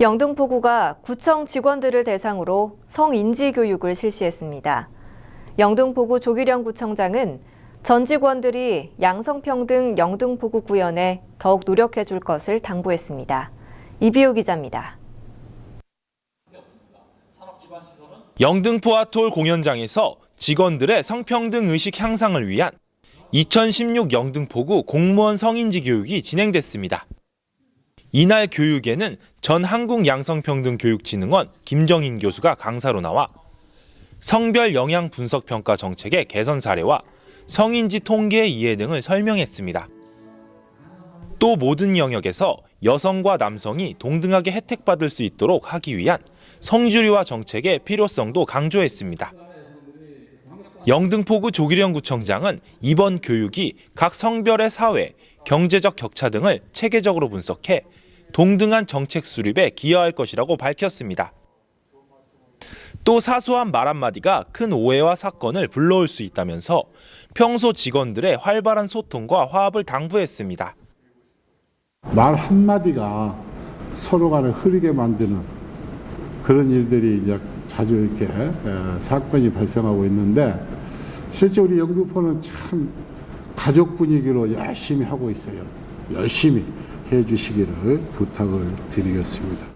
영등포구가 구청 직원들을 대상으로 성인지 교육을 실시했습니다. 영등포구 조기령 구청장은 전 직원들이 양성평등 영등포구 구현에 더욱 노력해 줄 것을 당부했습니다. 이비호 기자입니다. 영등포 아톨 공연장에서 직원들의 성평등 의식 향상을 위한 2016 영등포구 공무원 성인지 교육이 진행됐습니다. 이날 교육에는 전 한국양성평등교육진흥원 김정인 교수가 강사로 나와 성별 영향 분석 평가 정책의 개선 사례와 성인지 통계 이해 등을 설명했습니다. 또 모든 영역에서 여성과 남성이 동등하게 혜택받을 수 있도록 하기 위한 성주류화 정책의 필요성도 강조했습니다. 영등포구 조기령 구청장은 이번 교육이 각 성별의 사회, 경제적 격차 등을 체계적으로 분석해 동등한 정책 수립에 기여할 것이라고 밝혔습니다. 또 사소한 말 한마디가 큰 오해와 사건을 불러올 수 있다면서 평소 직원들의 활발한 소통과 화합을 당부했습니다. 말 한마디가 서로 간을 흐리게 만드는 그런 일들이 이제 자주 이렇게 에, 사건이 발생하고 있는데 실제 우리 영등포는 참 가족 분위기로 열심히 하고 있어요. 열심히 해 주시기를 부탁을 드리겠습니다.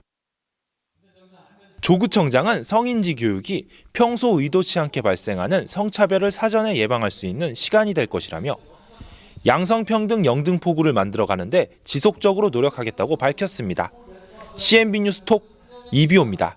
조구청장은 성인지 교육이 평소 의도치 않게 발생하는 성차별을 사전에 예방할 수 있는 시간이 될 것이라며 양성평등 영등포구를 만들어 가는데 지속적으로 노력하겠다고 밝혔습니다. CNB 뉴스 톡 이비호입니다.